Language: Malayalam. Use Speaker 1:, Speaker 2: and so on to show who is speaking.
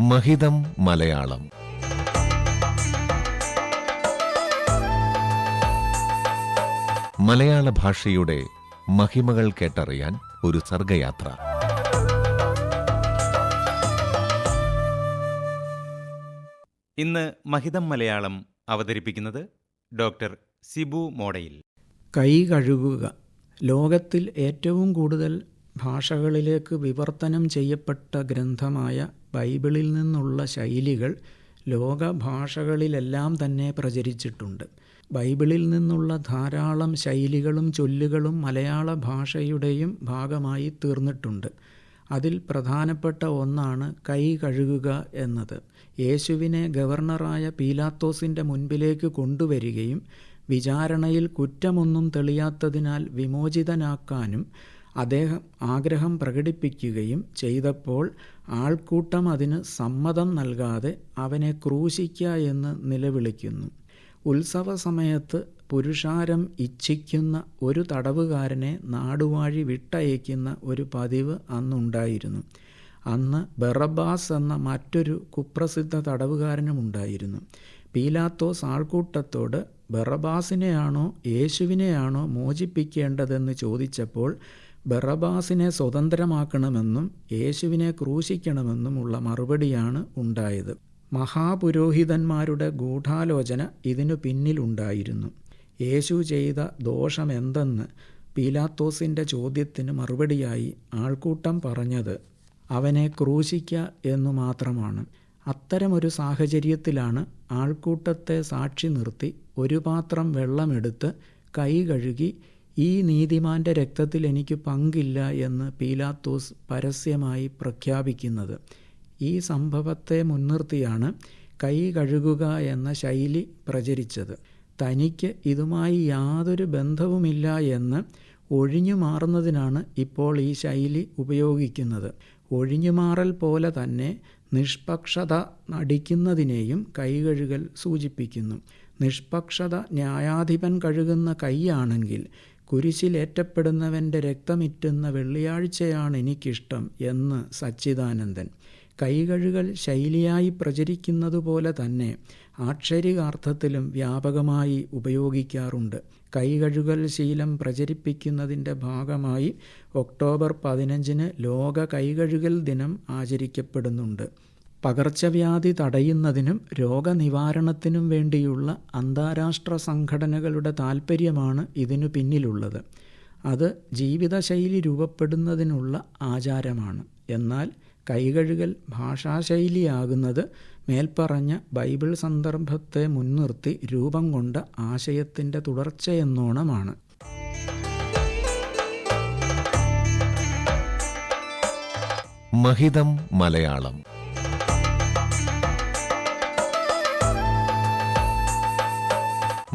Speaker 1: മഹിതം മലയാളം. മലയാള ഭാഷയുടെ മഹിമകൾ കേട്ടറിയാൻ ഒരു സർഗയാത്ര.
Speaker 2: ഇന്ന് മഹിതം മലയാളം അവതരിപ്പിക്കുന്നത് ഡോക്ടർ സിബു മോഡയിൽ.
Speaker 3: കൈ കഴുകുക. ലോകത്തിൽ ഏറ്റവും കൂടുതൽ ഭാഷകളിലേക്ക് വിവർത്തനം ചെയ്യപ്പെട്ട ഗ്രന്ഥമായ ബൈബിളിൽ നിന്നുള്ള ശൈലികൾ ലോക ഭാഷകളിലെല്ലാം തന്നെ പ്രചരിച്ചിട്ടുണ്ട്. ബൈബിളിൽ നിന്നുള്ള ധാരാളം ശൈലികളും ചൊല്ലുകളും മലയാള ഭാഷയുടെയും ഭാഗമായി തീർന്നിട്ടുണ്ട്. അതിൽ പ്രധാനപ്പെട്ട ഒന്നാണ് കൈ കഴുകുക എന്നത്. യേശുവിനെ ഗവർണറായ പീലാത്തോസിന്റെ മുൻപിലേക്ക് കൊണ്ടുവരികയും വിചാരണയിൽ കുറ്റമൊന്നും തെളിയാത്തതിനാൽ വിമോചിതനാക്കാനും അദ്ദേഹം ആഗ്രഹം പ്രകടിപ്പിക്കുകയും ചെയ്തപ്പോൾ ആൾക്കൂട്ടം അതിന് സമ്മതം നൽകാതെ അവനെ ക്രൂശിക്ക എന്ന് നിലവിളിക്കുന്നു. ഉത്സവ സമയത്ത് പുരുഷാരം ഇച്ഛിക്കുന്ന ഒരു തടവുകാരനെ നാടുവാഴി വിട്ടയക്കുന്ന ഒരു പതിവ് അന്നുണ്ടായിരുന്നു. അന്ന് ബറബാസ് എന്ന മറ്റൊരു കുപ്രസിദ്ധ തടവുകാരനുമുണ്ടായിരുന്നു പീലാത്തോസ് ആൾക്കൂട്ടത്തോട് ബറബാസിനെയാണോ യേശുവിനെയാണോ മോചിപ്പിക്കേണ്ടതെന്ന് ചോദിച്ചപ്പോൾ ബറബാസിനെ സ്വതന്ത്രമാക്കണമെന്നും യേശുവിനെ ക്രൂശിക്കണമെന്നുമുള്ള മറുപടിയാണ് ഉണ്ടായത്. മഹാപുരോഹിതന്മാരുടെ ഗൂഢാലോചന ഇതിനു പിന്നിലുണ്ടായിരുന്നു യേശു ചെയ്ത ദോഷമെന്തെന്ന് പീലാത്തോസിന്റെ ചോദ്യത്തിന് മറുപടിയായി ആൾക്കൂട്ടം പറഞ്ഞത് അവനെ ക്രൂശിക്ക എന്നു മാത്രമാണ്. അത്തരമൊരു സാഹചര്യത്തിലാണ് ആൾക്കൂട്ടത്തെ സാക്ഷി നിർത്തി ഒരു പാത്രം വെള്ളമെടുത്ത് കൈ കഴുകി ഈ നീതിമാന്റെ രക്തത്തിൽ എനിക്ക് പങ്കില്ല എന്ന് പീലാത്തോസ് പരസ്യമായി പ്രഖ്യാപിക്കുന്നത്. ഈ സംഭവത്തെ മുൻനിർത്തിയാണ് കൈ കഴുകുക എന്ന ശൈലി പ്രചരിച്ചത്. തനിക്ക് ഇതുമായി യാതൊരു ബന്ധവുമില്ല എന്ന് ഒഴിഞ്ഞു മാറുന്നതിനാണ് ഇപ്പോൾ ഈ ശൈലി ഉപയോഗിക്കുന്നത്. ഒഴിഞ്ഞുമാറൽ പോലെ തന്നെ നിഷ്പക്ഷത നടിക്കുന്നതിനെയും കൈകഴുകൽ സൂചിപ്പിക്കുന്നു. നിഷ്പക്ഷത ന്യായാധിപൻ കഴുകുന്ന കൈയാണെങ്കിൽ കുരിശിലേറ്റപ്പെടുന്നവന്റെ രക്തമിറ്റുന്ന വെള്ളിയാഴ്ചയാണ് എനിക്കിഷ്ടം എന്ന് സച്ചിദാനന്ദൻ. കൈകഴുകൾ ശൈലിയായി പ്രചരിക്കുന്നതുപോലെ തന്നെ ആക്ഷരികാർത്ഥത്തിലും വ്യാപകമായി ഉപയോഗിക്കാറുണ്ട്. കൈകഴുകൽ ശീലം പ്രചരിപ്പിക്കുന്നതിന്റെ ഭാഗമായി ഒക്ടോബർ പതിനഞ്ചിന് ലോക കൈകഴുകൽ ദിനം ആചരിക്കപ്പെടുന്നുണ്ട്. പകർച്ചവ്യാധി തടയുന്നതിനും രോഗനിവാരണത്തിനും വേണ്ടിയുള്ള അന്താരാഷ്ട്ര സംഘടനകളുടെ താൽപ്പര്യമാണ് ഇതിനു പിന്നിലുള്ളത്. അത് ജീവിതശൈലി രൂപപ്പെടുന്നതിനുള്ള ആചാരമാണ്. എന്നാൽ കൈകഴുകൽ ഭാഷാശൈലിയാകുന്നത് മേൽപ്പറഞ്ഞ ബൈബിൾ സന്ദർഭത്തെ മുൻനിർത്തി രൂപം കൊണ്ട ആശയത്തിന്റെ തുടർച്ചയെന്നോണമാണ്.
Speaker 1: മഹിതം മലയാളം.